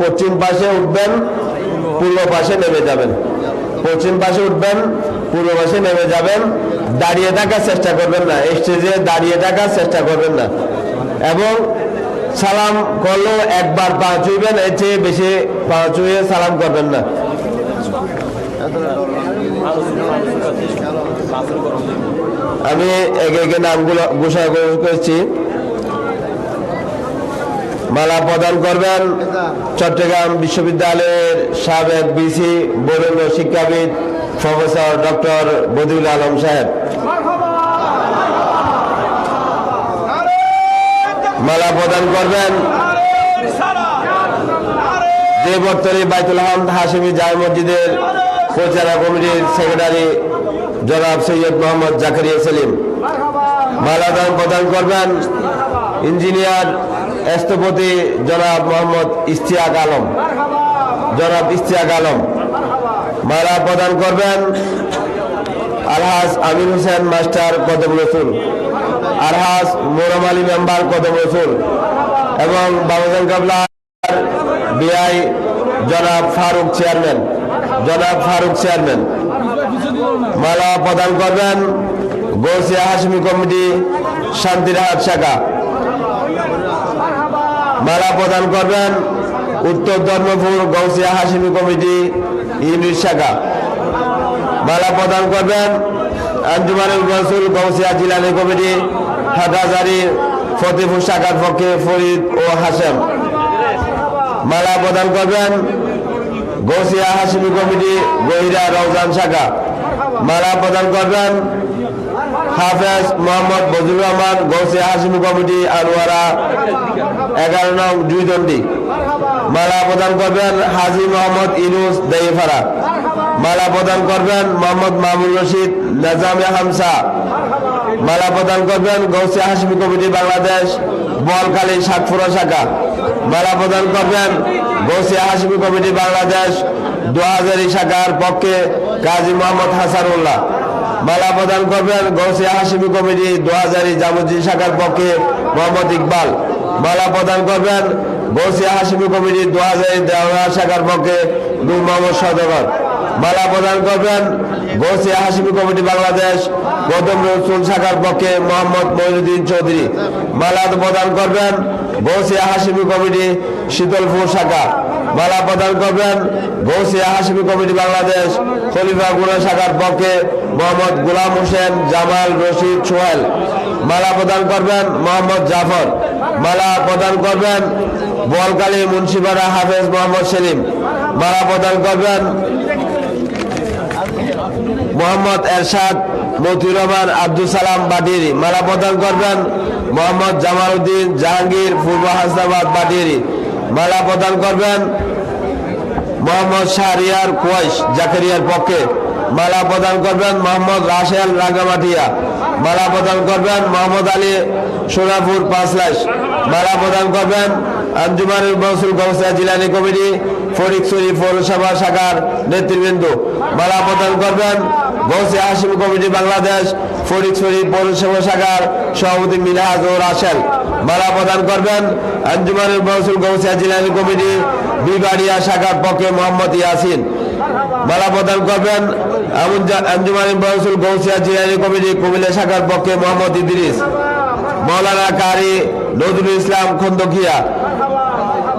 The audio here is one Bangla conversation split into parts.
পশ্চিম পাশে উঠবেন, পূর্ব পাশে নেমে যাবেন। পশ্চিম পাশে উঠবেন, পূর্ব পাশে নেমে যাবেন। দাঁড়িয়ে থাকার চেষ্টা করবেন না। স্টেজে দাঁড়িয়ে থাকার চেষ্টা করবেন না। এবং সালাম করলেও একবার পা চুইবেন, এর চেয়ে বেশি পা চুয়ে সালাম করবেন না। আমি একে একে নামগুলো ঘোষণা করেছি। মালা প্রদান করবেন চট্টগ্রাম বিশ্ববিদ্যালয়ের সাবেক বিসি বরেণ্য শিক্ষাবিদ প্রফেসর ডক্টর বদিউল আলম সাহেব। মালা প্রদান করবেন দেবর্তনী বাইতুল হামদ হাসিমি জায় মসজিদের পরিচালনা কমিটির সেক্রেটারি জনাব সৈয়দ মোহাম্মদ জাকারিয়া সেলিম। মালাদান প্রদান করবেন ইঞ্জিনিয়ার স্থপতি জনাব মোহাম্মদ ইস্তিয়াক আলম। জনাব ইস্তিয়াক আলম। মালা প্রদান করবেন আলহাজ আমির হোসেন, মাস্টার কদম রসুল। আলহাজ মোরম আলী মেম্বার কদম রসুল। এবং বাবুজান কাবলা বিআই জনাব ফারুক চেয়ারম্যান। জনাব ফারুক চেয়ারম্যান। মালা প্রদান করবেন গৌসিয়া হাসমি কমিটি শান্তিরহাট শাখা। মালা প্রদান করবেন উত্তর ধর্মপুর গৌসিয়া হাসিমি কমিটি, ইউনিট শাখা। মালা প্রদান করবেন আঞ্জুমানুল রসুল গৌসিয়া জিলানি কমিটি হাটাজারি ফতেপুর শাখার পক্ষে ফরিদ ও হাসেম মালা প্রদান করবেন গৌসিয়া হাসিমি কমিটি, গহিরা রওজান শাখা। মালা প্রদান করবেন হাফেজ মোহাম্মদ বজুর রহমান গৌসিয়া হাসিমি কমিটি, আনোয়ারা, এগারো নং দুইদণ্ডী মালা প্রদান করবেন হাজি মোহাম্মদ ইনুস দেইফারা। মালা প্রদান করবেন মোহাম্মদ মামুন রশিদ নাজামে হামসা মালা প্রদান করবেন গৌসিয়া হাসমি কমিটি বাংলাদেশ বলখালী সাতপুরা শাখা। মালা প্রদান করবেন গৌসিয়া হাসমি কমিটি বাংলাদেশ দোহাজারি শাখার পক্ষে কাজী মোহাম্মদ হাসানুল্লাহ। মালা প্রদান করবেন গৌসিয়া হাসিমি কমিটি দোহাজারি জামুজি শাখার পক্ষে মোহাম্মদ ইকবাল। মালা প্রদান করবেন গৌসিয়া হাসিমি কমিটি দোহাজারি দেওয়া শাখার পক্ষে নূর মোহাম্মদ সদগর। মালা প্রদান করবেন গৌসিয়া হাসিমি কমিটি, বাংলাদেশ গৌতম রসুল শাখার পক্ষে মোহাম্মদ মহিনুদ্দিন চৌধুরী। মালা প্রদান করবেন গৌসিয়া হাসিমি কমিটি, শীতলপুর শাখা। মালা প্রদান করবেন গৌসিয়া হাসিমি কমিটি বাংলাদেশ, খলিফা গুনা শাখার পক্ষে মোহাম্মদ গুলাম হোসেন, জামাল রশিদ সোহেল। মালা প্রদান করবেন মোহাম্মদ জাফর। মালা প্রদান করবেন বলকালী মুন্সিপাড়া হাফেজ মোহাম্মদ সেলিম। মালা প্রদান করবেন মোহাম্মদ এরশাদ মতিউর রহমান, আব্দুল সালাম বাটিরি। মালা প্রদান করবেন মোহাম্মদ জামাল উদ্দিন জাহাঙ্গীর, পূর্ব হাসনাবাদ বাটিরি। মালা প্রদান করবেন মোহাম্মদ শাহরিয়ার কোয়াইশ জাকারিয়ার পক্ষে। মালা প্রদান করবেন মোহাম্মদ রাশেল রাঙ্গামাটিয়া। মালা প্রদান করবেন মোহাম্মদ আলী সোনাপুর পাঁচলাইশ মালা প্রদান করবেন আঞ্জুমানুল মহসুল গৌসা জিলানি কমিটি ফরিকছড়ি পৌরসভা শাখার নেতৃবৃন্দ। মালা প্রদান করবেন গৌসে হাসিম কমিটি বাংলাদেশ ফরিকছড়ি পৌরসভা শাখার সভাপতি মিনহাজ ও রাশেল মালা প্রদান করবেন আঞ্জুমানুল মহসুল গৌসিয়া জিলানি কমিটি, বিবাড়িয়া শাখার পক্ষে মোহাম্মদ ইয়াসিন। মালা প্রদান করবেন আঞ্জুমানুল মহসুল গৌসিয়া জিলানি কমিটি, কুমিল্লা শাখার পক্ষে মোহাম্মদ ইদ্রিস। মৌলানা কারি নজরুল ইসলাম খন্দকিয়া।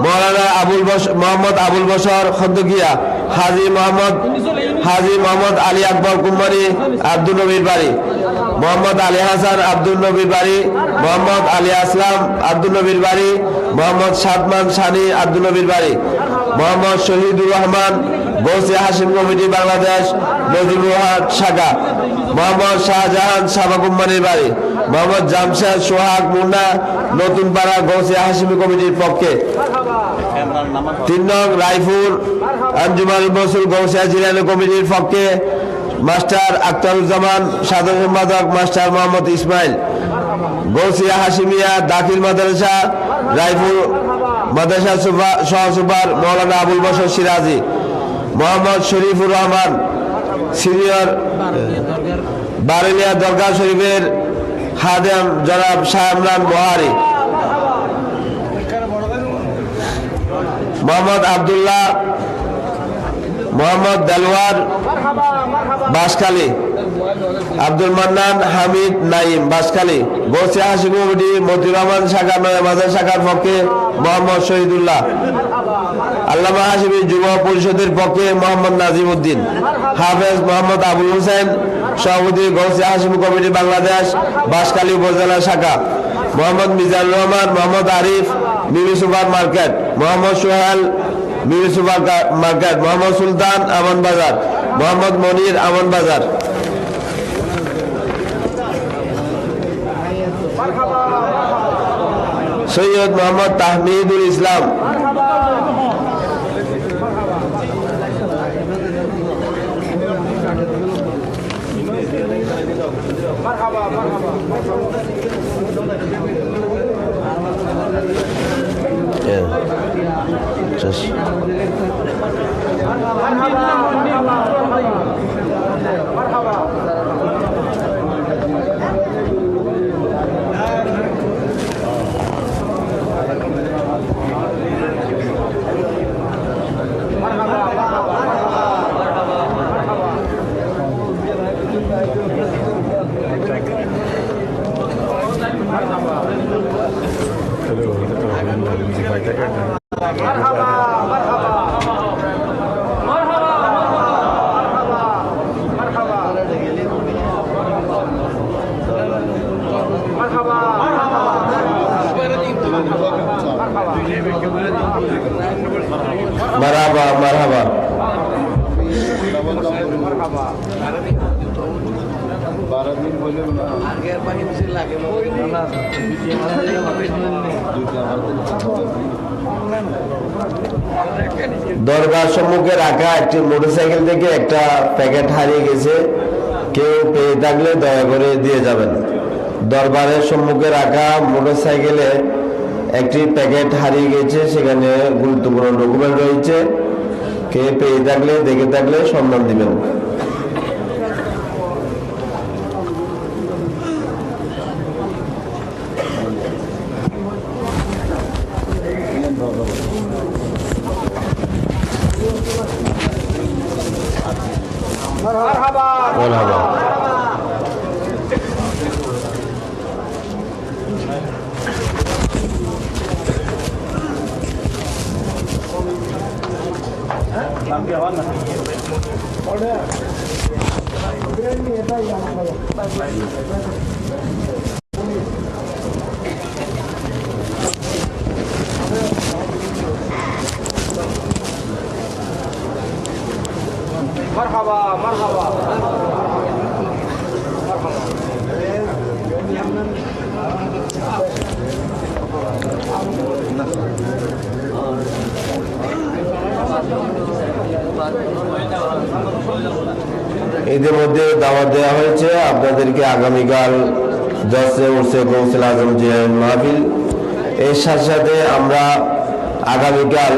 মৌলানা আবুল মোহাম্মদ আবুল বসর খন্দকিয়া। হাজি মোহাম্মদ হাজি মোহাম্মদ আলী আকবর কুমারী আব্দুল নবীর বাড়ি। মোহাম্মদ আলী হাসান, আব্দুল নবীর বাড়ি। মোহাম্মদ আলী আসলাম, আব্দুল নবীর বাড়ি। মোহাম্মদ সাদমান সানি, আব্দুল নবীর বাড়ি। মোহাম্মদ শহীদুর রহমান গৌসি হাসিম কমিটি বাংলাদেশ নজরুলহাট শাখা। মোহাম্মদ শাহজাহান সাবা কোম্পানির বাড়ি। মোহাম্মদ জামশেদ সোহাগ মুন্না, নতুন পাড়া গৌসিয়া হাসিমি কমিটির পক্ষে। তিন নং রায়পুর, আঞ্জুমান বসুল গৌসিয়া জিলানি কমিটির পক্ষে। মাস্টার আখতারুজ্জামান সাধারণ সম্পাদক মাস্টার মোহাম্মদ ইসমাইল। গৌসিয়া হাসিমিয়া দাখিল মাদ্রাসা, রায়পুর মাদ্রাসা সহ সুপার মৌলানা আবুল বসর সিরাজি, মোহাম্মদ শরীফুর রহমান, সিনিয়র, বারেলিয়া দরগা শরীফের খাদেম জনাব শাহ ইমরান বহারি মোহাম্মদ আবদুল্লাহ, মোহাম্মদ দেলওয়ার বাসখালী আব্দুল মান্নান, হামিদ, নাইম, বাসখালী বসে হাসি কমিটি, মতিউর রহমান শাখা, নয় মাজার শাখার পক্ষে মোহাম্মদ শহীদুল্লাহ। আল্লামা হাসিমি যুব পরিষদের পক্ষে মোহাম্মদ নাজিম উদ্দিন হাফেজ মোহাম্মদ আবুল হোসেন, সভাপতি গৌসে হাসিম কমিটি বাংলাদেশ, বাসখালী উপজেলা শাখা, Mohammad Mizanur Rahman, Mohammad Arif Mimi super market, Mohammad Sohel Mimi super market, Mohammad Sultan Aman Bazar, Mohammad Monir আমান বাজার। সৈয়দ মোহাম্মদ তাহমিদুল ইসলাম Yeah. Just মারহাবা মারহাবা বারো দিন বলে দরবার সম্মুখে রাখা একটি মোটরসাইকেল থেকে একটা প্যাকেট হারিয়ে গেছে। কেউ পেয়ে থাকলে দয়া করে দিয়ে যাবেন। দরবারের সম্মুখে রাখা মোটরসাইকেলে একটি প্যাকেট হারিয়ে গেছে, সেখানে গুরুত্বপূর্ণ ডকুমেন্ট রয়েছে। কে পেয়ে থাকলে, দেখে থাকলে সম্মান দিবেন। Lao দেওয়া হয়েছে, আপনাদেরকে আগামীকাল দশে উঠছে গৌসেল আজম জিয়ার মাহফিল। এর সাথে সাথে আমরা আগামীকাল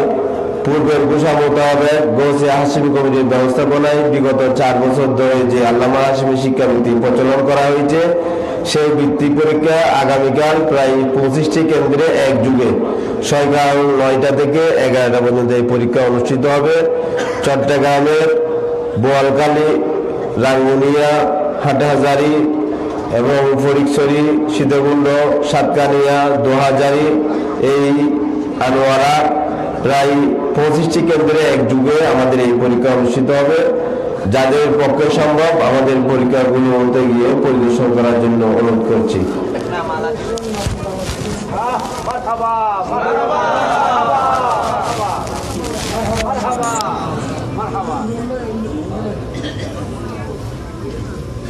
পূর্বের ঘোষা মোতাবেক গৌসে হাসিমি কমিটির ব্যবস্থাপনায় বিগত চার বছর ধরে যে আল্লামা হাসিমি শিক্ষাবৃত্তি প্রচলন করা হয়েছে, সেই বৃত্তি পরীক্ষা আগামীকাল প্রায় পঁচিশটি কেন্দ্রে এক যুগে। সকাল নয়টা থেকে এগারোটা পর্যন্ত এই পরীক্ষা অনুষ্ঠিত হবে। চট্টগ্রামের বোয়ালখালী রাঙ্গুনিয়া হাটহাজারি এবং ফরিকছড়ি সীতাকুণ্ড সাতকানিয়া দোহাজারি এই আনোয়ারা প্রায় পঁচিশটি কেন্দ্রে এক যুগে আমাদের এই পরীক্ষা অনুষ্ঠিত হবে যাদের পক্ষে সম্ভব আমাদের পরীক্ষাগুলো হতে গিয়ে পরিদর্শন করার জন্য অনুরোধ করছি مرحبا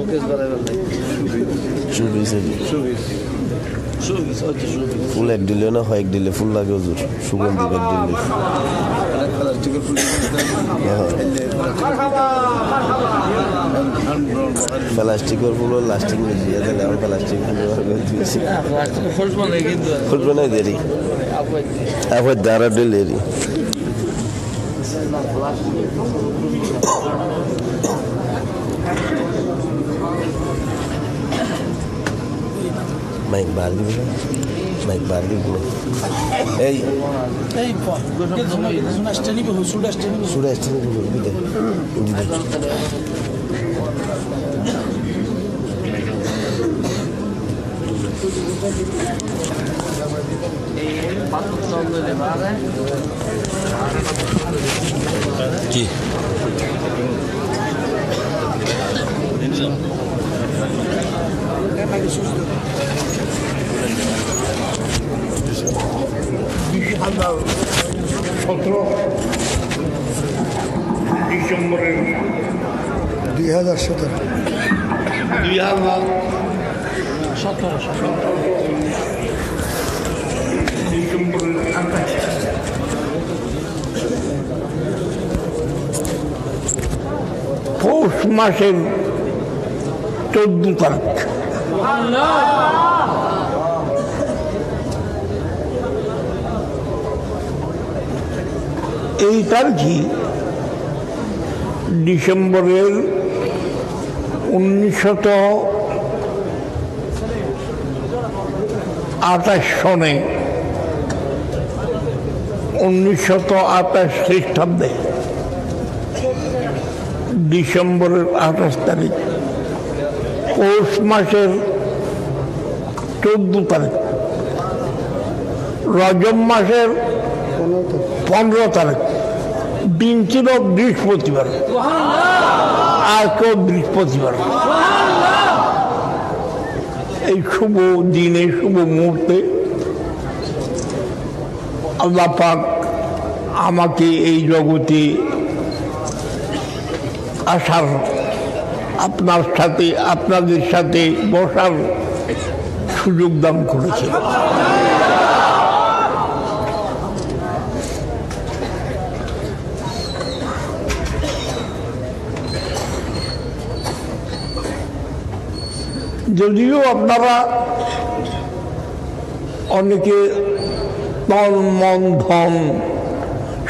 showbiz beraberlik. Showbiz edi. Showbiz. Showbiz, hadi showbiz. Full ek diliyor na ek dili full lagi huzur. Şugandhi ek dili. প্লাস্টিকের ফুল লাস্টিং বেশি আছে না প্লাস্টিক ফুল ফুল বানাই দেরি আবার দাঁড়া ডেলি দিলেরি মাইক বার দিবি না মাইক বার দিবি না এই এই সুনাসটা নিবে সুনাসটা নিবে সুরে আসছে না দিদে দিদে কি সতেরো ডিসেম্বরের দুই হাজার সতেরো দুই হাজার সতেরো আঠাশ পৌষ মাসের চোদ্দ তারিখ। এই তারিখই ডিসেম্বরের উনিশশত আঠাশ সনে, উনিশশত আঠাশ খ্রিস্টাব্দে, ডিসেম্বরের আঠাশ তারিখ, পৌষ মাসের চোদ্দ তারিখ, রজব মাসের পনেরো তারিখ। দিন ছিল বৃহস্পতিবার আজকেও বৃহস্পতিবার। এই শুভ দিনে শুভ মুহূর্তে আল্লাহ পাক আমাকে এই জগতে আসার, আপনার সাথে, আপনাদের সাথে বসার সুযোগ দান করেছে। যদিও আপনারা অনেকে তন মন, ধন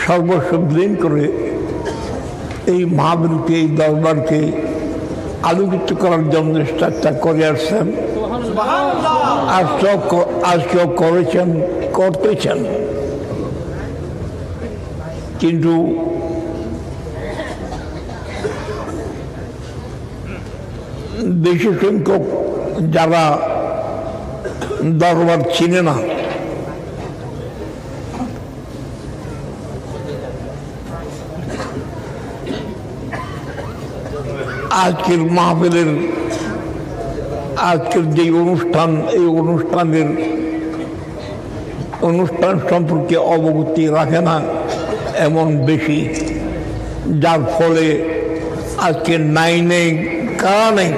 সর্বস্ব বিলীন করে এই মহাবীরকে এই দরবারকে আলোকিত করার জন্য চেষ্টা করে আসছেন। আজকেও আজকেও করেছেন, করতেছেন। কিন্তু বেশি সংখ্যক যারা দরবার চিনে না। আজকের মাহফিলের, আজকের যে অনুষ্ঠান, এই অনুষ্ঠানের অনুষ্ঠান সম্পর্কে অবগতি রাখে না এমন বেশি, যার ফলে আজকে নাই নেই, কারা নেই?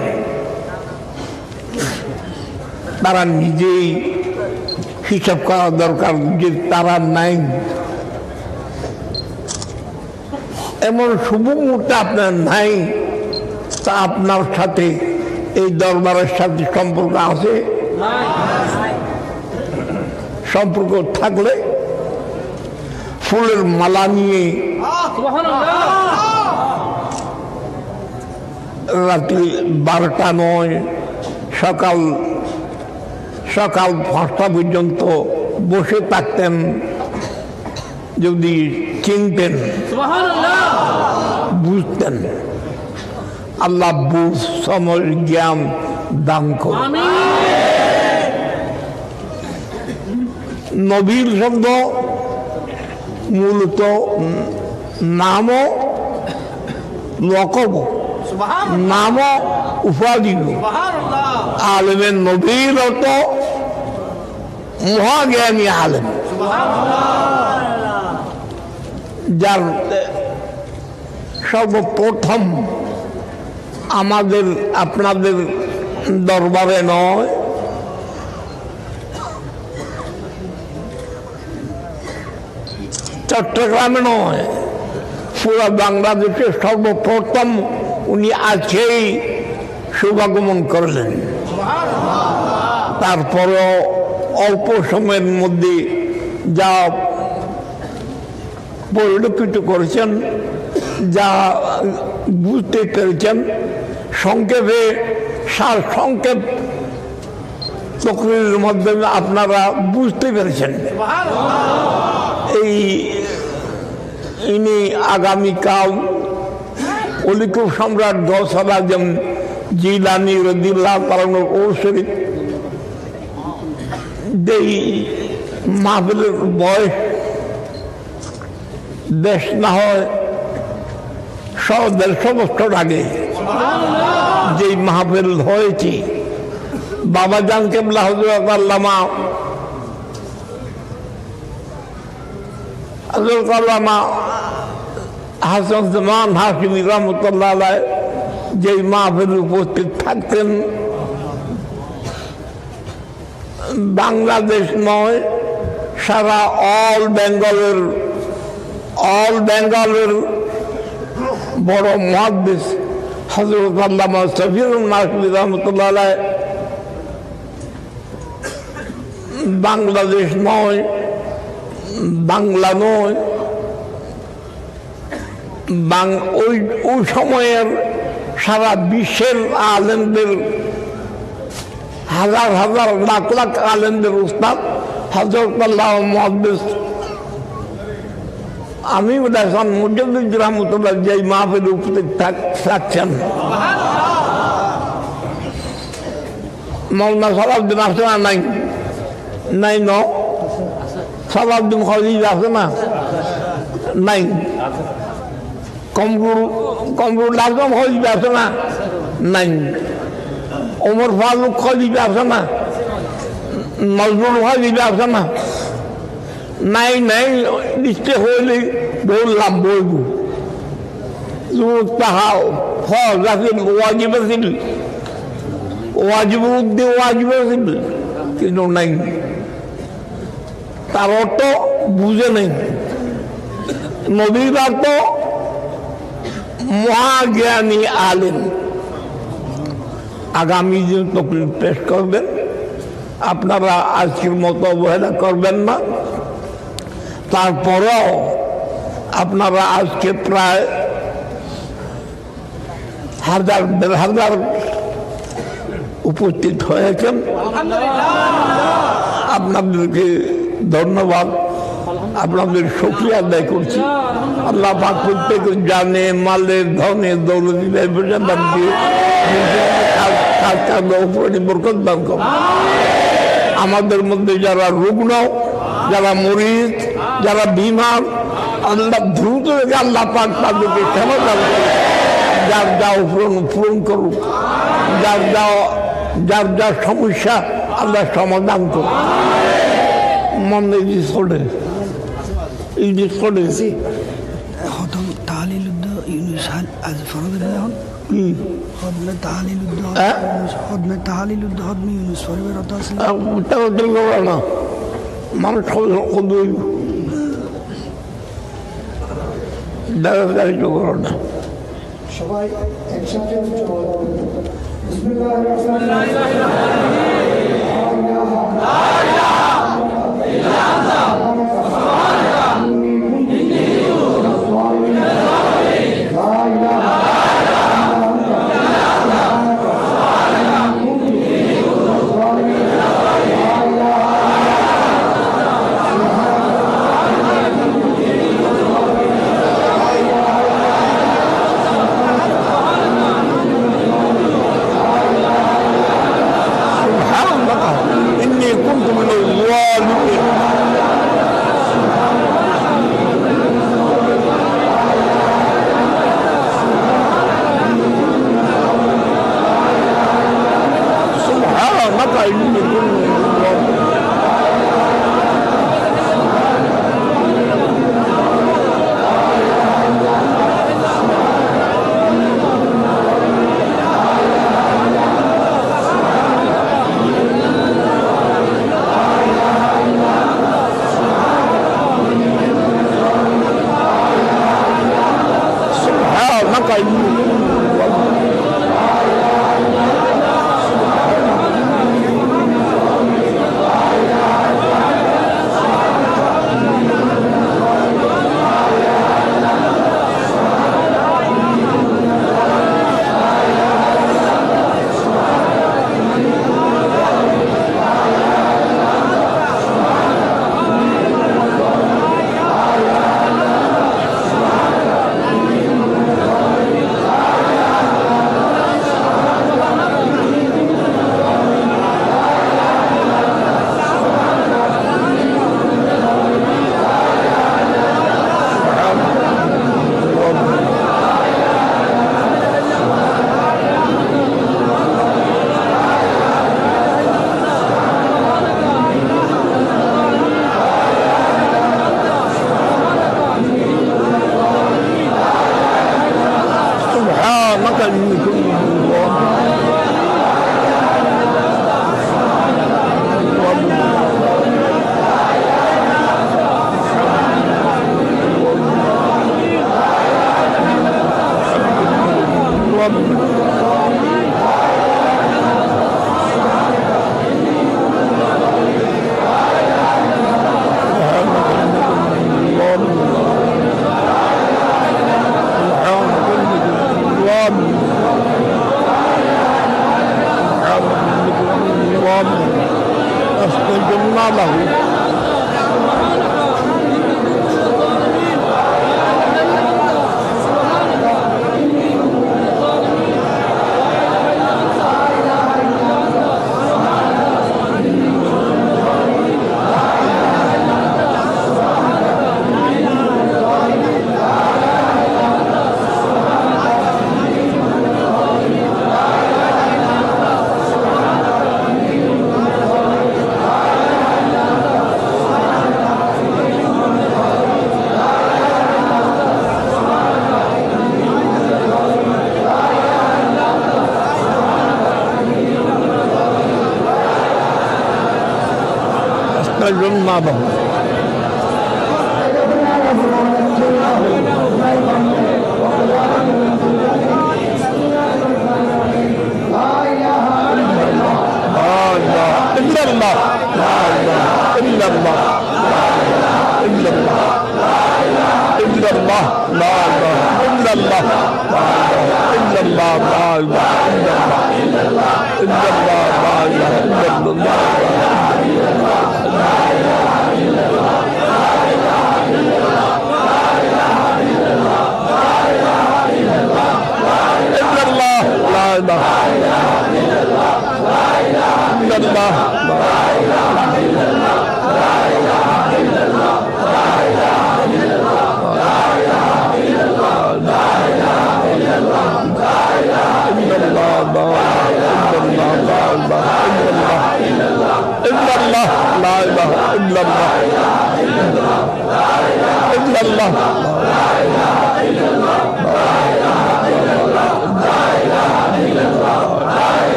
তারা নিজেই হিসাব করা দরকার যে তারা নাই। এমন শুভ মুহূর্তে আপনার নাই, তা আপনার সাথে এই দরবারের সাথে সম্পর্ক আছে? সম্পর্ক থাকলে ফুলের মালা নিয়ে রাত্রি বারোটা নয় সকাল সকাল পাঁচটা পর্যন্ত বসে থাকতেন যদি চিনতেন বুঝতেন। আল্লাহ বুঝ সময় জ্ঞান দান করুন। নবীর শব্দ মূলত নামও লকব নামও উপাধি। আলেমের নবীর অত মহাজ্ঞানী আলেম যার সর্বপ্রথম আমাদের, আপনাদের দরবারে নয়, চট্টগ্রামে নয়, পুরো বাংলাদেশে সর্বপ্রথম উনি আছেই শুভাগমন করলেন। তারপরেও অল্প সময়ের মধ্যে যা পরিলক্ষিত করেছেন, যা বুঝতে পেরেছেন, সংক্ষেপে সার সংক্ষেপ তকরির মাধ্যমে আপনারা বুঝতে পেরেছেন। এই ইনি আগামীকাল অলিকুর সম্রাট গৌসাল আজম জিলানি রদিল্লাহ তালানোর ও শরীফ যেই মাহফিলের বয়স দেশ না হয় সব দেড়শো বছর আগে যেই মাহফিল হয়েছে, বাবা জান কেবলা হজরত আল্লামা। হজরত আল্লামা হাসান জামান হাকিম রহমতুল্লাহ যেই মাহফিল উপস্থিত থাকতেন বাংলাদেশ নয়, সারা অল বেঙ্গলের অল বেঙ্গলের বড় মহাদেশ হজরত আল্লামা রহমতুল্লাহ বাংলাদেশ নয়, বাংলা নয় ওই ওই সময়ের সারা বিশ্বের আলেমদের হাজার হাজার লাখ লাখ আলেমদের উস্তাদ হজরত আল্লাহ আমি দেখলাম মুজাদ্দিদ রহমতুল্লাহ মাহফিল উপস্থিত থাক- থাকছেন। মৌলানা সালাউদ্দিন আছে না নাই? নাই ন? সালাউদ্দিন খলিল আছে না? নাই। কমরুল কমরুল আজম খলিল আছে না? নাই। ওমর ফারুক খলিল আছে না নজরুল খলিল আছে না নাই নাই, নিশ্চয় হইলে বললাম বলব তাহা ফল আছিল ওয়াজিব আছিল ওয়াজিব উদ্দিন ওয়াজিব আছিল কিন্তু নাই। তার অর্থ বুঝে নেই। নবীরা তো মহাজ্ঞানী আলেন আগামী দিন তকলিফ পেশ করবেন। আপনারা আজকের মতো অবহেলা করবেন না। তারপরও আপনারা আজকে প্রায় হাজার, দেড় হাজার উপস্থিত হয়েছেন। আপনাদেরকে ধন্যবাদ। আপনাদের শুক্রিয়া আদায় করছি। আল্লাহ পাক প্রত্যেক জানে, মালে, ধনে, দৌলতি দিয়ে উপরে বরকত দান আমাদের মধ্যে যারা রুগ্ন, যারা মরিদ যারা বিমার আল্লাহ দ্রুত আল্লাহ পাক তাদেরকে ক্ষমা দান যার যা পূরণ পূরণ করুক। যার যা যার যা সমস্যা, আল্লাহ সমাধান করুন মনে করে ইংলিশ করে খতম তাহলিল ইউনুস হাল আজ ফরদ হন কি হদমে তাহলিল হ্যাঁ? হদমে তাহলিল হদমে ইউনুস ফরবের অর্থ আছে ওটাও দিল না মানুষ কদু দাঁড়া দাঁড়িয়ে করো না সবাই একসাথে سبحان tamamı.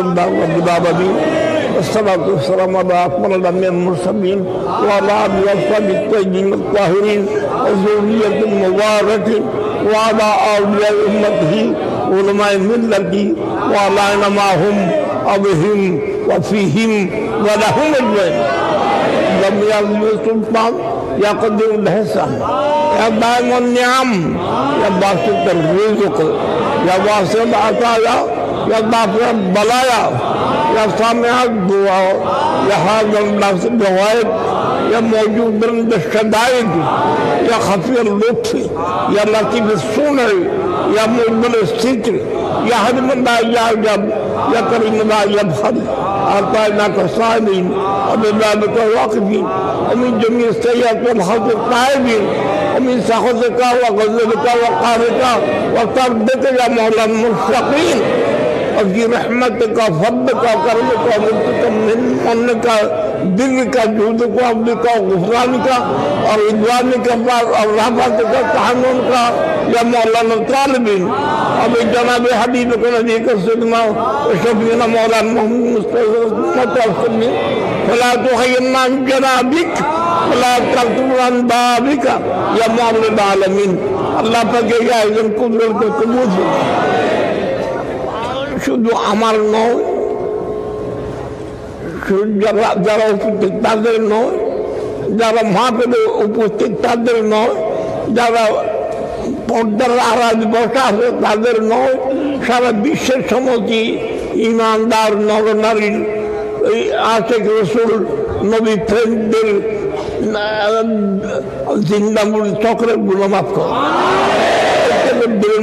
لله رب العالمين والصلاة والسلام على أكمل الأنبياء والمرسلين وعلى آله الطاهرين الزوجية المباركة وعلى أولياء أمته علماء ملته وعلى علماءهم أبهم وفيهم ولهم أجمعين جميع السلطان يا قدير الحسن يا دائم النعم. يا باسط الرزق. يا باسط العطايا. يا يا يسامح الدعاء يحاذر الناس بغيب يا موجود عند الشدائد يا خفي اللطف يا لطيف الصنع يا مجمل الستر يا حلم يا يعجب يا كريم لا يبخل. أعطيناك صائمين وبذلك واقفين. ومن جميع السيئات والخلق الطائبين ومن سخطك وغزلك وقارك وطردك يا مولى المشتقين की रहमत का फद का कर्म का मुल्क का मिन मन का दिल का जूद का अब्द का गुफरान का और इजवान का पार और रहमत का तहनुन का या मौलाना तालबीन अब जनाब हबीब को नबी का सिदमा शफीना मौलाना मोहम्मद मुस्तफा फला तो खैमा जनाबिक फला तकतुरान बाबिका या मौलाना आलमीन अल्लाह पाक या इल्म कुदरत को कबूल শুধু আমার নয়, যারা যারা উপস্থিত তাদের নয়, যারা মাহফিলে উপস্থিত তাদের নয়, যারা পর্দার আড়াল বসা আছে তাদের নয়, সারা বিশ্বের সমতি ইমানদার নরনারীর এই আশেখ রসুল, নবী ফ্রেন্ডদের জিন্দামুল চক্রের গুণমাপ করে।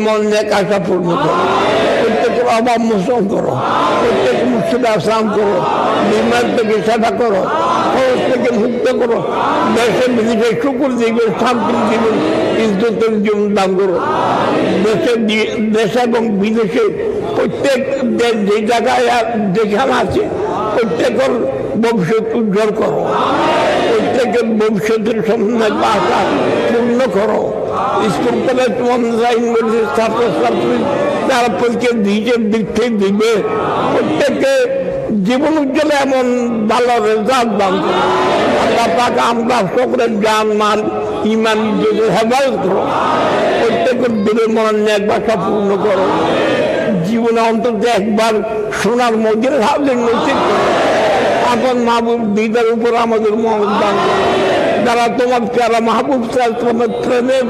মন এক আশা পূর্ণ করো। অভাব মোচন করো, প্রত্যেক মুর্শিদ আসাম করো বিমান থেকে সেবা করো, খরচ থেকে মুক্ত করো, দেশে বিদেশে শুকুর দিবেন শান্তি দিবেন ইজ্জতের জীবন দান করো। দেশে দেশে এবং বিদেশে প্রত্যেক দেশ যে জায়গায় যেখানে আছে, প্রত্যেকের ভবিষ্যৎ উজ্জ্বল করো। প্রত্যেকের ভবিষ্যতের সম্বন্ধে বাসা পূর্ণ করো। স্কুল ছাত্রছাত্রী যারা পরীক্ষা দিয়েছে দিচ্ছে দিবে প্রত্যেককে জীবন উজ্জ্বলে এমন ভালো রেজাল্ট দান পাক আমরা সকলের জ্ঞান মান ইমান যদি হেফাজত করো প্রত্যেকের দিলের মনে একবার পূর্ণ করো জীবনে অন্তত একবার সোনার মধ্যে ভাবলেন করো আপন মাহবুব দিদার উপর আমাদের মহম্মদ দান করো। যারা তোমার প্যারা মাহবুব তোমার প্রেমের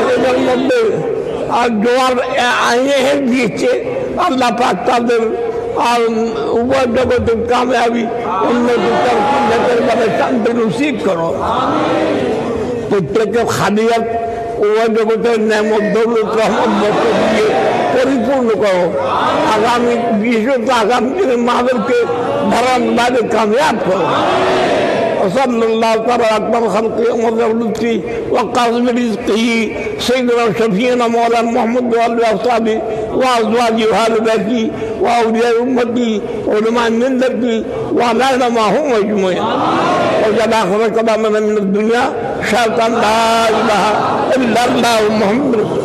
প্রেমের মধ্যে আর জোয়ার আইনে দিয়েছে, আল্লাহ পাক তাদের আর উভয় জগতের কাময়াবি উন্নতি তার মানে শান্তি নসিব করো। প্রত্যেকে খাদিয়াত উভয় জগতের ন্যামত দৌলত, রহমত বক্ত দিয়ে পরিপূর্ণ করো। আগামী বিশেষত আগামী দিনে মাদেরকে ধরান বাইরে কামিয়াব করো। وصلى الله ترى أكبر خلقه ومظهر لطفي وقاسم رزقه سيدنا وشفينا مولانا محمد وعلى اصحابي وأزواجي وهال بيتي وأولياء أمتي علماء ملتي وعلينا ما هم أجمعين. وجل آخر كلامنا من الدنيا شرطا لا إله إلا الله محمد رسول